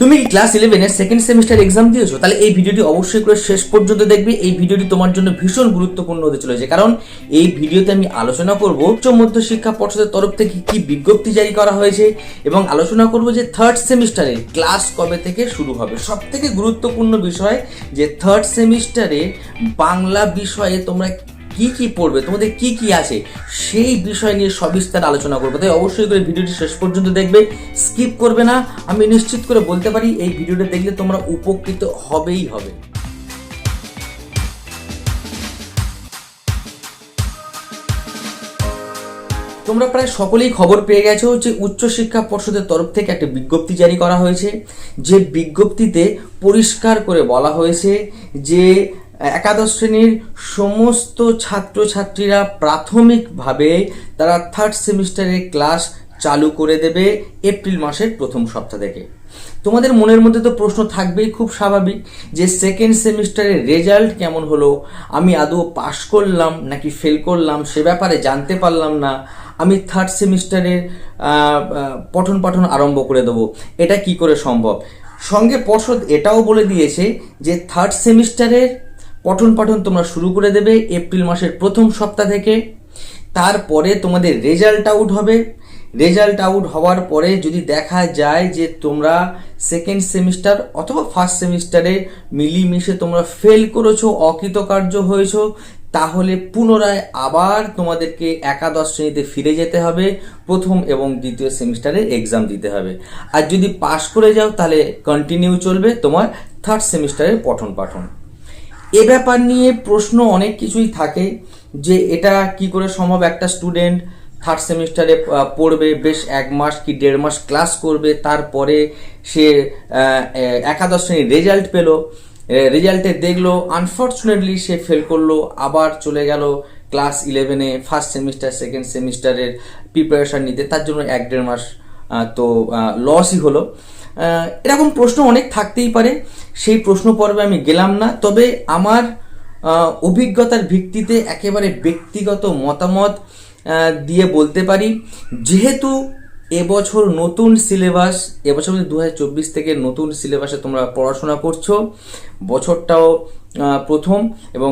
তুমি ক্লাস ইলেভেনের second semester exam দিয়েছ? তাহলে এই ভিডিওটি অবশ্যই করে শেষ পর্যন্ত দেখবে। এই ভিডিওটি তোমার জন্য ভীষণ গুরুত্বপূর্ণ হতে চলেছে। কারণ এই ভিডিওতে আমি আলোচনা করব উচ্চ মধ্য শিক্ষা পর্ষদের তরফ থেকে কি বিজ্ঞপ্তি জারি করা হয়েছে এবং আলোচনা করব যে থার্ড সেমিস্টারে ক্লাস কবে থেকে শুরু হবে। সব থেকে গুরুত্বপূর্ণ বিষয় যে থার্ড সেমিস্টারে বাংলা বিষয়ে তোমরা কি কি পড়বে, তোমাদের কি কি আছে, সেই বিষয় নিয়ে সবিস্তার আলোচনা করব। তাই অবশ্যই করে ভিডিওটি শেষ পর্যন্ত দেখবে, স্কিপ করবে না, আমি নিশ্চিত করে বলতে পারি এই ভিডিওটা দেখলে তোমরা উপকৃত হবেই হবে। তোমরা প্রায় সকলেই খবর পেয়ে গেছো যে উচ্চশিক্ষা পর্ষদের তরফ থেকে একটা বিজ্ঞপ্তি জারি করা হয়েছে, যে বিজ্ঞপ্তিতে পরিষ্কার করে বলা হয়েছে যে একাদশ শ্রেণির সমস্ত ছাত্রছাত্রীরা প্রাথমিকভাবে তারা থার্ড সেমিস্টারের ক্লাস চালু করে দেবে এপ্রিল মাসের প্রথম সপ্তাহ থেকে। তোমাদের মনের মধ্যে তো প্রশ্ন থাকবেই, খুব স্বাভাবিক যে সেকেন্ড সেমিস্টারের রেজাল্ট কেমন হলো, আমি আদৌ পাশ করলাম নাকি ফেল করলাম সে ব্যাপারে জানতে পারলাম না। আমি থার্ড সেমিস্টারের পঠন পাঠন আরম্ভ করে দেবো। এটা কি করে সম্ভব? সঙ্গে পর্ষদ এটাও বলে দিয়েছে যে থার্ড সেমিস্টারের পঠন পাঠন তোমরা শুরু করে দেবে এপ্রিল মাসের প্রথম সপ্তাহ থেকে। তারপরে তোমাদের রেজাল্ট আউট হবে। রেজাল্ট আউট হওয়ার পরে যদি দেখা যায় যে তোমরা সেকেন্ড সেমিস্টার অথবা ফার্স্ট সেমিস্টারে মিলিমিশে তোমরা ফেল করেছ, অকৃতকার্য হয়েছো, তাহলে পুনরায় আবার তোমাদেরকে একাদশ শ্রেণীতে ফিরে যেতে হবে। প্রথম এবং দ্বিতীয় সেমিস্টারে এক্সাম দিতে হবে। আর যদি পাশ করে যাও, তাহলে কন্টিনিউ চলবে তোমার থার্ড সেমিস্টারের পঠন পাঠন। এ ব্যাপার নিয়ে প্রশ্ন অনেক কিছুই থাকে যে এটা কি করে সম্ভব? একটা স্টুডেন্ট থার্ড সেমিস্টারে পড়বে, বেশ এক মাস কি দেড় মাস ক্লাস করবে, তারপরে সে একাদশ শ্রেণির রেজাল্ট পেল রেজাল্টে দেখল আনফর্চুনেটলি সে ফেল করল, আবার চলে গেল ক্লাস ইলেভেনে ফার্স্ট সেমিস্টার সেকেন্ড সেমিস্টারের প্রিপারেশান নিতে, তার জন্য এক দেড় মাস তো লসই হলো। এরকম প্রশ্ন অনেক থাকতেই পারে। সেই প্রশ্ন পর্বে আমি গেলাম না। তবে আমার অভিজ্ঞতার ভিত্তিতে একেবারে ব্যক্তিগত মতামত দিয়ে বলতে পারি। যেহেতু এবছর নতুন সিলেবাস, এবছর দু হাজার চব্বিশ থেকে নতুন সিলেবাসে তোমরা পড়াশোনা করছ, বছরটাও প্রথম এবং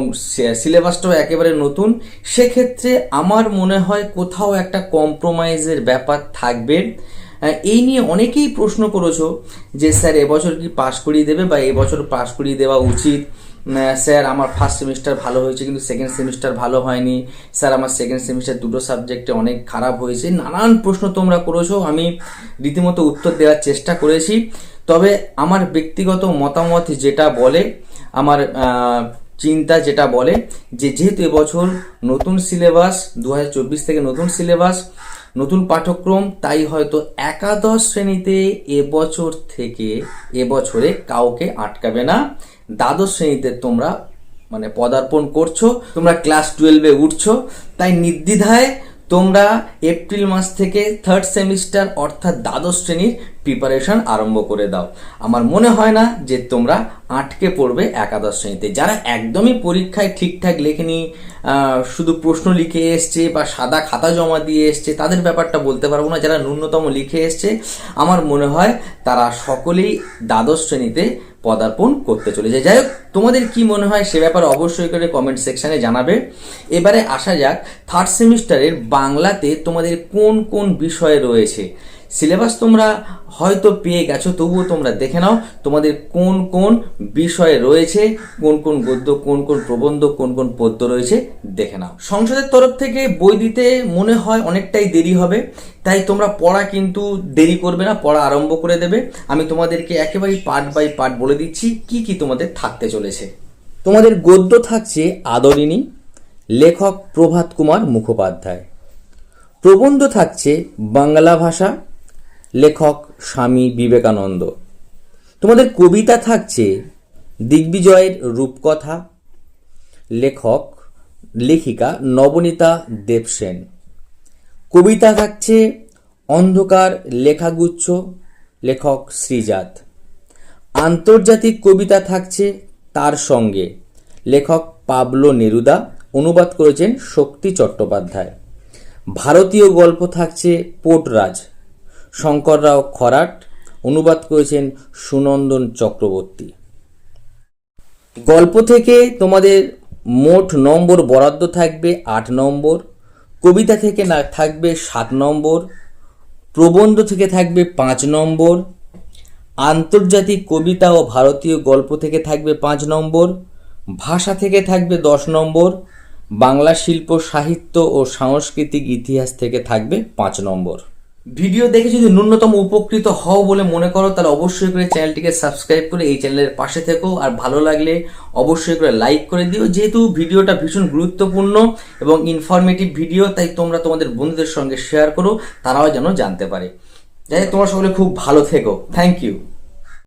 সিলেবাসটাও একেবারে নতুন, সেক্ষেত্রে আমার মনে হয় কোথাও একটা কম্প্রোমাইজের ব্যাপার থাকবে। এই নিয়ে অনেকেই প্রশ্ন করেছ যে, স্যার, এবছর কি পাশ করিয়ে দেবে বা এবছর পাশ করিয়ে দেওয়া উচিত? স্যার, আমার ফার্স্ট সেমিস্টার ভালো হয়েছে, কিন্তু সেকেন্ড সেমিস্টার ভালো হয়নি। স্যার, আমার সেকেন্ড সেমিস্টার দুটো সাবজেক্টে অনেক খারাপ হয়েছে। নানান প্রশ্ন তোমরা করেছ, আমি রীতিমতো উত্তর দেওয়ার চেষ্টা করেছি। তবে আমার ব্যক্তিগত মতামত যেটা বলে, আমার চিন্তা যেটা বলে যে, যেহেতু এবছর নতুন সিলেবাস দু হাজার চব্বিশ থেকে নতুন সিলেবাস নতুন পাঠ্যক্রম, তাই হয়তো একাদশ শ্রেণীতে এবছর থেকে এবছরে কাউকে আটকাবে না। দ্বাদশ শ্রেণীতে তোমরা মানে পদার্পণ করছ, তোমরা ক্লাস টুয়েলভে উঠছো, তাই নির্দ্বিধায় তোমরা এপ্রিল মাস থেকে থার্ড সেমিস্টার অর্থাৎ দ্বাদশ শ্রেণির প্রিপারেশন আরম্ভ করে দাও। আমার মনে হয় না যে তোমরা আটকে পড়বে একাদশ শ্রেণীতে। যারা একদমই পরীক্ষায় ঠিকঠাক লেখেনি শুধু প্রশ্ন লিখে এসছে বা সাদা খাতা জমা দিয়ে এসছে, তাদের ব্যাপারটা বলতে পারব না। যারা ন্যূনতম লিখে এসছে, আমার মনে হয় তারা সকলেই দ্বাদশ শ্রেণীতে পদার্পণ করতে চলেছে যাই হোক, তোমাদের কি মনে হয় সে ব্যাপারে অবশ্যই করে কমেন্ট সেকশানে জানাবে। এবারে আসা যাক থার্ড সেমিস্টারের বাংলাতে তোমাদের কোন কোন বিষয় রয়েছে? সিলেবাস তোমরা হয়তো পেয়ে গেছো, তবুও তোমরা দেখে নাও তোমাদের কোন কোন বিষয় রয়েছে, কোন কোন গদ্য, কোন কোন প্রবন্ধ, কোন কোন পদ্য রয়েছে দেখে নাও। সংসদের তরফ থেকে বই দিতে মনে হয় অনেকটাই দেরি হবে, তাই তোমরা পড়া কিন্তু দেরি করবে না, পড়া আরম্ভ করে দেবে। আমি তোমাদেরকে একেবারেই পার্ট বাই পার্ট বলে দিচ্ছি, কি কি তোমাদের থাকতে চলেছে। তোমাদের গদ্য থাকছে আদরিনী লেখক প্রভাত কুমার মুখোপাধ্যায়। প্রবন্ধ থাকছে বাংলা ভাষা লেখক স্বামী বিবেকানন্দ। তোমাদের কবিতা থাকছে দিগ্বিজয়ের রূপকথা। লেখক, লেখিকা নবনীতা দেবসেন। কবিতা থাকছে অন্ধকার লেখাগুচ্ছ, লেখক শ্রীজাত। আন্তর্জাতিক কবিতা থাকছে তার সঙ্গে। লেখক পাবলো নেরুদা, অনুবাদ করেছেন শক্তি চট্টোপাধ্যায়। ভারতীয় গল্প থাকছে পোটরাজ। শঙ্কররাও খরাট, অনুবাদ করেছেন সুনন্দন চক্রবর্তী। গল্প থেকে তোমাদের মোট নম্বর বরাদ্দ থাকবে আট নম্বর, কবিতা থেকে না, থাকবে সাত নম্বর, প্রবন্ধ থেকে থাকবে পাঁচ নম্বর, আন্তর্জাতিক কবিতা ও ভারতীয় গল্প থেকে থাকবে পাঁচ নম্বর, ভাষা থেকে থাকবে দশ নম্বর, বাংলা শিল্প, সাহিত্য ও সাংস্কৃতিক ইতিহাস থেকে থাকবে পাঁচ নম্বর। ভিডিও দেখে যদি ন্যূনতম উপকৃত হও বলে মনে করো, তাহলে অবশ্যই করে চ্যানেলটিকে সাবস্ক্রাইব করে এই চ্যানেলের পাশে থেকো। আর ভালো লাগলে অবশ্যই করে লাইক করে দিও। যেহেতু ভিডিওটা ভীষণ গুরুত্বপূর্ণ এবং ইনফরমেটিভ ভিডিও, তাই তোমরা তোমাদের বন্ধুদের সঙ্গে শেয়ার করো, তারাও যেন জানতে পারে। যাই তোমার সকলে খুব ভালো থেকো। Thank you